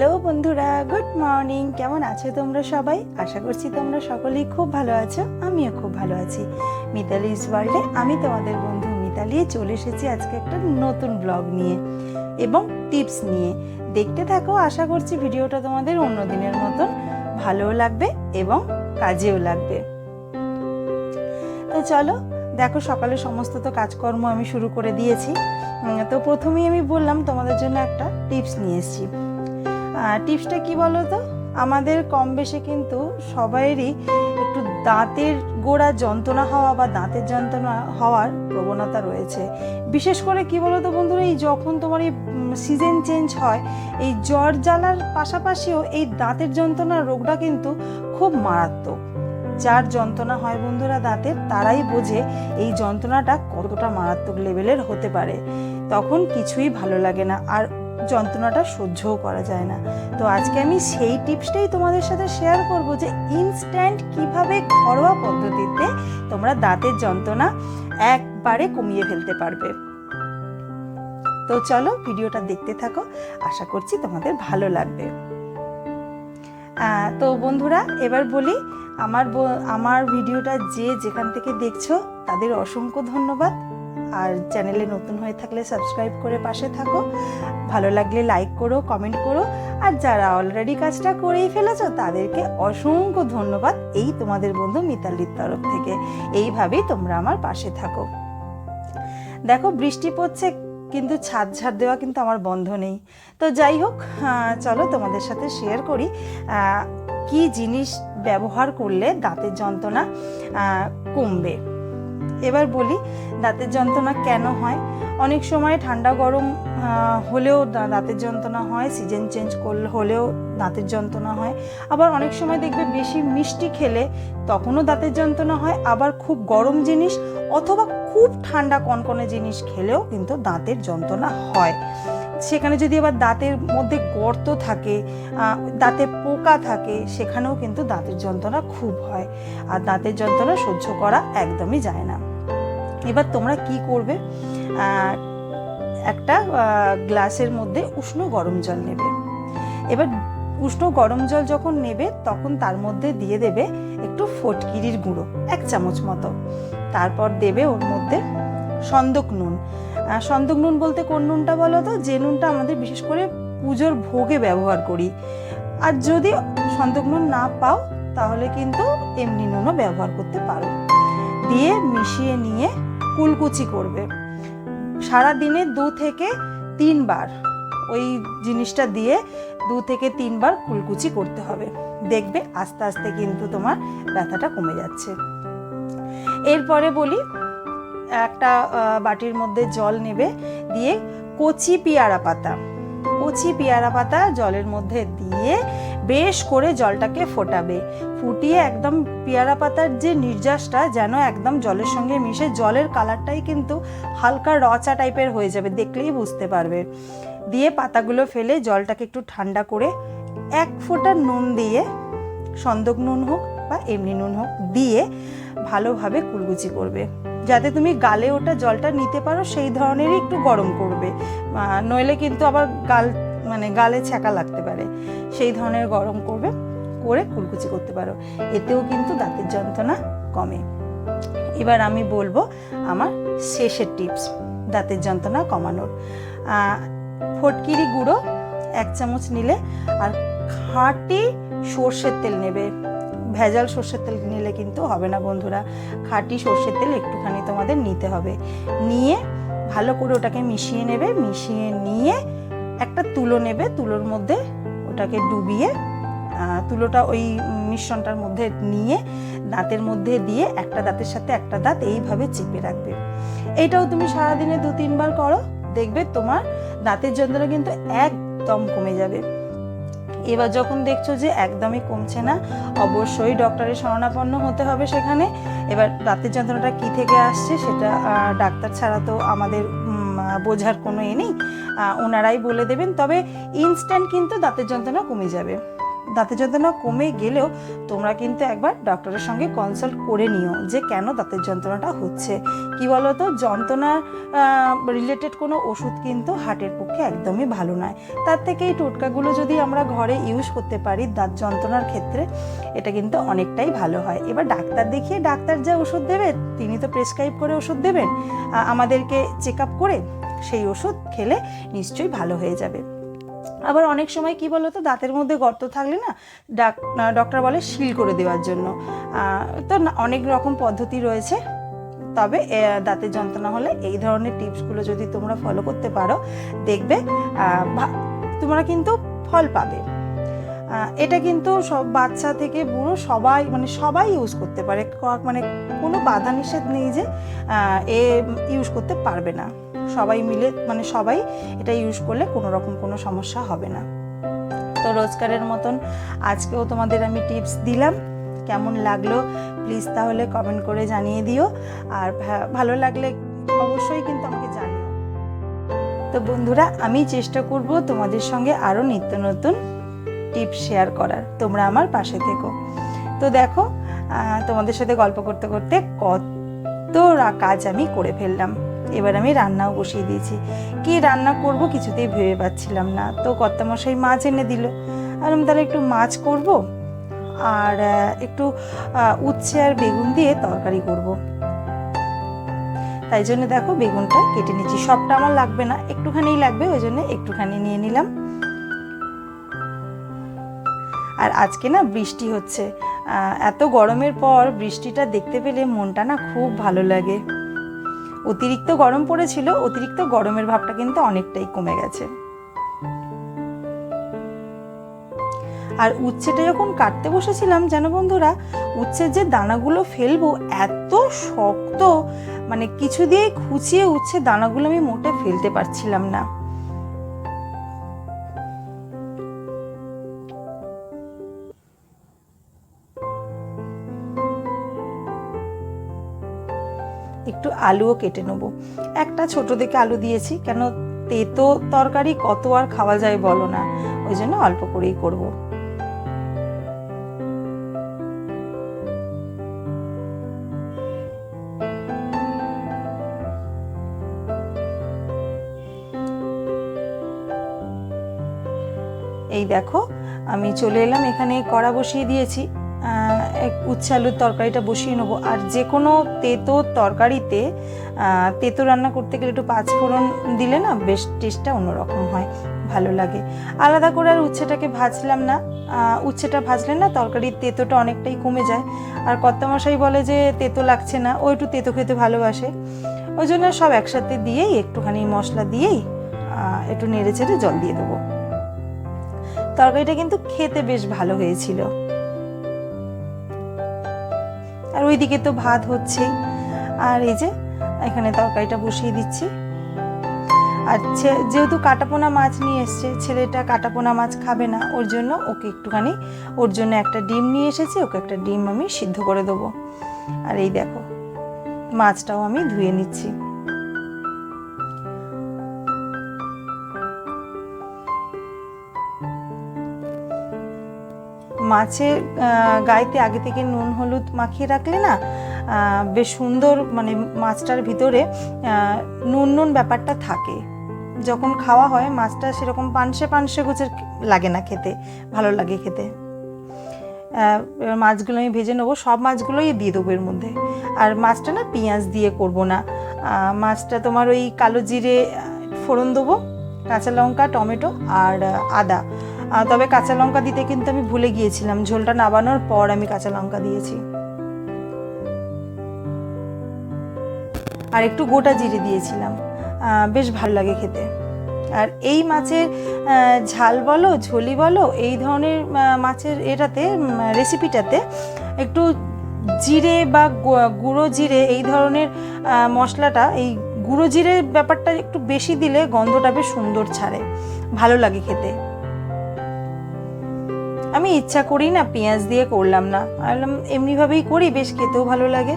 Hello বন্ধুরা, good morning. কেমন আছো তোমরা সবাই? আশা করছি তোমরা সকলেই খুব ভালো আছো, আমিও খুব ভালো আছি। মিতালিস ওয়ার্ল্ডে আমি তোমাদের বন্ধু মিতালি চলে এসেছি আজকে একটা নতুন ব্লগ নিয়ে এবং টিপস নিয়ে। দেখতে থাকো, আশা করছি ভিডিওটা তোমাদের অন্য দিনের মতন ভালোও লাগবে এবং কাজেও লাগবে। তো চলো, দেখো সকালে সমস্ত তো কাজকর্ম আমি শুরু করে দিয়েছি। তো প্রথমেই আমি বললাম তোমাদের জন্য একটা টিপস নিয়ে এসেছি। টিপসটা কি বলো তো আমাদের কম বেশি কিন্তু সবাইয়েরই একটু দাঁতের গোড়া যন্ত্রণা হওয়া বা দাঁতের যন্ত্রণা হওয়ার প্রবণতা রয়েছে। বিশেষ করে কি বলো তো বন্ধুরা, এই যখন তোমার এই সিজন চেঞ্জ হয়, এই জ্বর জ্বালার পাশাপাশিও এই দাঁতের যন্ত্রণার রোগটা কিন্তু খুব মারাত্মক। যার যন্ত্রণা হয় বন্ধুরা দাঁতের, তারাই বোঝে এই যন্ত্রণাটা কতটা মারাত্মক লেভেলের হতে পারে। তখন কিছুই ভালো লাগে না। আর যন্ত্রণাটা সহ্যও করা যায় না। তো আজকে আমি সেই টিপসটাই তোমাদের সাথে শেয়ার করব যে ইনস্ট্যান্ট কীভাবে ঘরোয়া পদ্ধতিতে তোমরা দাঁতের যন্ত্রণা একবারে কমিয়ে ফেলতে পারবে। তো চলো ভিডিওটা দেখতে থাকো, আশা করছি তোমাদের ভালো লাগবে। তো বন্ধুরা, এবার বলি, আমার আমার ভিডিওটা যে যেখান থেকে দেখছ, তাদের অসংখ্য ধন্যবাদ। আর চ্যানেলে নতুন হয়ে থাকলে সাবস্ক্রাইব করে পাশে থাকো। ভালো লাগলে লাইক করো, কমেন্ট করো। আর যারা অলরেডি কাজটা করেই ফেলেছো, তাদেরকে অসংখ্য ধন্যবাদ এই তোমাদের বন্ধু মিতালির তরফ থেকে। এইভাবেই তোমরা আমার পাশে থাকো। দেখো, বৃষ্টি পড়ছে, কিন্তু ছাদ ঝাড় দেওয়া কিন্তু আমার বন্ধ নেই। তো যাই হোক চলো তোমাদের সাথে শেয়ার করি কি জিনিস ব্যবহার করলে দাঁতের যন্ত্রণা কমবে। এবার বলি, দাঁতের যন্ত্রণা কেন হয়? অনেক সময় ঠান্ডা গরম হলেও দাঁতের যন্ত্রণা হয়, সিজন চেঞ্জ করলে, হলেও দাঁতের যন্ত্রণা হয়। আবার অনেক সময় দেখবে বেশি মিষ্টি খেলে তখনও দাঁতের যন্ত্রণা হয়। আবার খুব গরম জিনিস অথবা খুব ঠান্ডা কনকনে জিনিস খেলেও কিন্তু দাঁতের যন্ত্রণা হয়। সেখানে যদি আবার দাঁতের মধ্যে গর্ত থাকে দাঁতে পোকা থাকে, সেখানেও কিন্তু দাঁতের যন্ত্রণা খুব হয়। আর দাঁতের যন্ত্রণা সহ্য করা একদমই যায় না। এবার তোমরা কি করবে? একটা গ্লাসের মধ্যে উষ্ণ গরম জল নেবে। এবার উষ্ণ গরম জল যখন নেবে, তখন তার মধ্যে দিয়ে দেবে একটু ফটকিরির গুঁড়ো, এক চামচ মতো। তারপর দেবে ওর মধ্যে সন্দক নুন। সন্দক নুন বলতে কোন নুনটা বলো তো? যে নুনটা আমাদের বিশেষ করে পুজোর ভোগে ব্যবহার করি। আর যদি সন্দক নুন না পাও, তাহলে কিন্তু এমনি নুনও ব্যবহার করতে পারো। দিয়ে মিশিয়ে নিয়ে কুলকুচি করবে। সারা দিনে দু থেকে তিনবার ওই জিনিসটা দিয়ে দু থেকে তিনবার কুলকুচি করতে হবে। দেখবে আস্তে আস্তে কিন্তু তোমার ব্যথাটা কমে যাচ্ছে। এরপরে বলি একটা বাটির মধ্যে জল নেবে দিয়ে কচি পেয়ারা পাতা। কচি পেয়ারা পাতা জলের মধ্যে দিয়ে বেশ করে জলটাকে ফোটাবে। ফুটিয়ে একদম পেয়ারা পাতার যে নির্যাসটা যেন একদম জলের সঙ্গে মিশে, জলের কালারটাই কিন্তু হালকা রচা টাইপের হয়ে যাবে, দেখলেই বুঝতে পারবে। দিয়ে পাতাগুলো ফেলে জলটাকে একটু ঠান্ডা করে এক ফোঁটা নুন দিয়ে, সন্দক নুন হোক বা এমনি নুন হোক, দিয়ে ভালোভাবে কুলকুচি করবে। যাতে তুমি গালে ওটা জলটা নিতে পারো, সেই ধরনেরই একটু গরম করবে। নইলে কিন্তু আবার গাল মানে গালে ছ্যাঁকা লাগতে পারে। সেই ধরনের গরম করবে, করে কুলকুচি করতে পারো। এতেও কিন্তু দাঁতের যন্ত্রণা কমে। এবার আমি বলব আমার শেষের টিপস, দাঁতের যন্ত্রণা কমানোর। ফটকিরি গুঁড়ো এক চামচ নিলে আর খাঁটি সর্ষের তেল নেবে। ভেজাল সর্ষের তেল নিলে কিন্তু হবে না বন্ধুরা। খাঁটি সর্ষের তেল একটুখানি তোমাদের নিতে হবে। নিয়ে ভালো করে ওটাকে মিশিয়ে নেবে, মিশিয়ে নিয়ে একটা তুলো নেবে, তুলোর মধ্যে ওটাকে ডুবিয়ে তুলোটা ওই মিশ্রণটার মধ্যে নিয়ে দাঁতের মধ্যে দিয়ে একটা দাঁতের সাথে একটা দাঁত এইভাবে চেপে রাখবে। এইটাও তুমি সারাদিনে দু তিনবার করো, দেখবে তোমার দাঁতের যন্ত্রণা কিন্তু একদম কমে যাবে। এবার যখন দেখছ যে একদমই কমছে না, অবশ্যই ডক্টরের শরণাপন্ন হতে হবে সেখানে। এবার দাঁতের যন্ত্রণাটা কী থেকে আসছে সেটা ডাক্তার ছাড়া তো আমাদের বোঝার কোনো এ নেই। ওনারাই বলে দেবেন, তবে ইনস্ট্যান্ট কিন্তু দাঁতের যন্ত্রণা কমে যাবে। দাঁতের যন্ত্রণা কমে গেলেও তোমরা কিন্তু একবার ডক্টরের সঙ্গে কনসাল্ট করে নিও যে কেন দাঁতের যন্ত্রণাটা হচ্ছে। কি বলো তো যন্ত্রণা রিলেটেড কোনো ওষুধ কিন্তু হার্টের পক্ষে একদমই ভালো নয়। তার থেকে এই টোটকাগুলো যদি আমরা ঘরে ইউজ করতে পারি, দাঁত যন্ত্রণার ক্ষেত্রে এটা কিন্তু অনেকটাই ভালো হয়। এবার ডাক্তার দেখিয়ে ডাক্তার যা ওষুধ দেবে, তিনি তো প্রেসক্রাইব করে ওষুধ দেবেন। আমাদেরকে চেক আপ করে সেই ওষুধ খেলে নিশ্চয়ই ভালো হয়ে যাবে। আবার অনেক সময় কি বলো তো দাঁতের মধ্যে গর্ত থাকলে না ডাক- ডক্টর বলে শিল করে দেওয়ার জন্য। তো অনেক রকম পদ্ধতি রয়েছে। তবে দাঁতের যন্ত্রণা হলে এই ধরনের টিপসগুলো যদি তোমরা ফলো করতে পারো, দেখবে তোমরা কিন্তু ফল পাবে। এটা কিন্তু সব বাচ্চা থেকে বুড়ো সবাই মানে সবাই ইউজ করতে পারে। মানে কোনো বাধা নিষেধ নেই যে এ ইউজ করতে পারবে না। সবাই মিলে মানে সবাই এটা ইউজ করলে কোনো রকম কোনো সমস্যা হবে না। তো রোজকারের মতন আজকেও তোমাদের আমি টিপস দিলাম। কেমন লাগল প্লিজ তাহলে কমেন্ট করে জানিয়ে দিও। আর ভালো লাগলে অবশ্যই কিন্তু আমাকে জানিও। তো বন্ধুরা, আমি চেষ্টা করব তোমাদের সঙ্গে আরও নিত্য নতুন টিপস শেয়ার করার। তোমরা আমার পাশে থেকো। তো দেখো তোমাদের সাথে গল্প করতে করতে কত কাজ আমি করে ফেললাম। এবার আমি রান্নাও বসিয়ে দিয়েছি। কি রান্না করব কিছুতেই ভেবে পাচ্ছিলাম না। তো কর্তামশাই মাছ এনে দিল। আর আমি তাহলে একটু মাছ করব আর একটু উচ্ছে আর বেগুন দিয়ে তরকারি করব। তাই জন্য দেখো বেগুনটা কেটে নিচ্ছি সবটা আমার লাগবে না, একটুখানিই লাগবে, ওই জন্য একটুখানি নিয়ে নিলাম। আর আজকে না বৃষ্টি হচ্ছে। এত গরমের পর বৃষ্টিটা দেখতে পেলে মনটা না খুব ভালো লাগে। অতিরিক্ত গরম পড়েছিল, অতিরিক্ত গরমের ভাবটা কিন্তু অনেকটাই কমে গেছে। আর উচ্ছেটা যখন কাটতে বসেছিলাম যেন বন্ধুরা উচ্ছের যে দানাগুলো ফেলব এত শক্ত মানে কিছু দিয়ে খুঁচিয়ে উচ্ছে দানাগুলো আমি মোটে ফেলতে পারছিলাম না। একটু আলুও কেটে নেব। একটা ছোট দেখে আলু দিয়েছি, কেন তেতো তরকারি কত আর খাওয়া যায় বলো না, ওই জন্য অল্প করেই করব। এই দেখো, আমি চলে এলাম, এখানে কড়া বসিয়ে দিয়েছি। এক উচ্ছে আলুর তরকারিটা বসিয়ে নেব। আর যে কোনো তেতো তরকারিতে তেতো রান্না করতে গেলে একটু পাঁচফোড়ন দিলে না বেশ টেস্টটা অন্যরকম হয়, ভালো লাগে। আলাদা করে আর উচ্ছেটাকে ভাজলাম না। উচ্ছেটা ভাজলে না তরকারির তেতোটা অনেকটাই কমে যায়। আর কর্তামশাই বলে যে তেতো লাগছে না, ও একটু তেতো খেতে ভালোবাসে। ওই জন্য সব একসাথে দিয়েই একটুখানি মশলা দিয়েই একটু নেড়ে চেড়ে জল দিয়ে দেবো। তরকারিটা কিন্তু খেতে বেশ ভালো হয়েছিল। আর ওইদিকে তো ভাত হচ্ছেই। আর এই যে, এখানে তরকারিটা বসিয়ে দিচ্ছি। আর যেহেতু কাটাপোনা মাছ নিয়ে এসছে, ছেলেটা কাটাপোনা মাছ খাবে না, ওর জন্য ওকে একটুখানি, ওর জন্য একটা ডিম নিয়ে এসেছি, ওকে একটা ডিম আমি সিদ্ধ করে দেবো। আর এই দেখো, মাছটাও আমি ধুয়ে নিচ্ছি। মাছের গায়েতে আগে থেকে নুন, হলুদ মাখিয়ে রাখলে না বেশ সুন্দর মানে মাছটার ভিতরে নুন নুন ব্যাপারটা থাকে। যখন খাওয়া হয়, মাছটা সেরকম পানসে পানসে গোছের লাগে না খেতে, ভালো লাগে খেতে। এবার মাছগুলো আমি ভেজে নেব, সব মাছগুলোই দিয়ে দেবো এর মধ্যে। আর মাছটা না পেঁয়াজ দিয়ে করব না। মাছটা তোমার ওই কালো জিরে ফোড়ন দেবো, কাঁচা লঙ্কা, টমেটো আর আদা। তবে কাঁচা লঙ্কা দিতে কিন্তু আমি ভুলে গিয়েছিলাম। ঝোলটা নাবানোর পর আমি কাঁচা লঙ্কা দিয়েছি। আর একটু গোটা জিরে দিয়েছিলাম। বেশ ভালো লাগে খেতে। আর এই মাছের ঝাল বলো, ঝোলি বলো, এই ধরনের মাছের এটাতে রেসিপিটাতে একটু জিরে বা গুঁড়ো জিরে, এই ধরনের মশলাটা, এই গুঁড়ো জিরের ব্যাপারটা একটু বেশি দিলে গন্ধটা বেশ সুন্দর ছাড়ে। ভালো লাগে খেতে। আমি ইচ্ছা করি না পেঁয়াজ দিয়ে করলাম না। আমি বললাম এমনিভাবেই করি, বেশ খেতেও ভালো লাগে।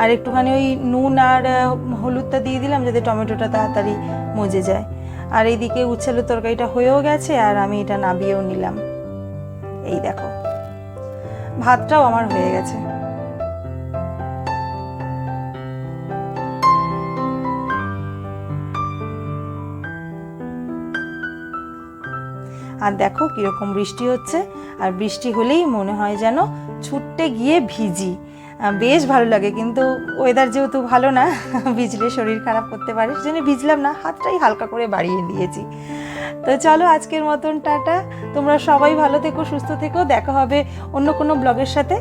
আর একটুখানি ওই নুন আর হলুদটা দিয়ে দিলাম যাতে টমেটোটা তাড়াতাড়ি মজে যায়। আর এইদিকে উচ্ছেলের তরকারিটা হয়েও গেছে আর আমি এটা নাবিয়েও নিলাম। এই দেখো, ভাতটাও আমার হয়ে গেছে। আর দেখো কীরকম বৃষ্টি হচ্ছে। আর বৃষ্টি হলেই মনে হয় যেন ছুটতে গিয়ে ভিজি। বেশ ভালো লাগে কিন্তু ওয়েদার যেহেতু ভালো না, ভিজলে শরীর খারাপ করতে পারে সেজন্য ভিজলাম না, হাতটাই হালকা করে বাড়িয়ে দিয়েছি। তো চলো আজকের মতন, টাটা। তোমরা সবাই ভালো থেকো, সুস্থ থেকো। দেখা হবে অন্য কোনো ব্লগের সাথে।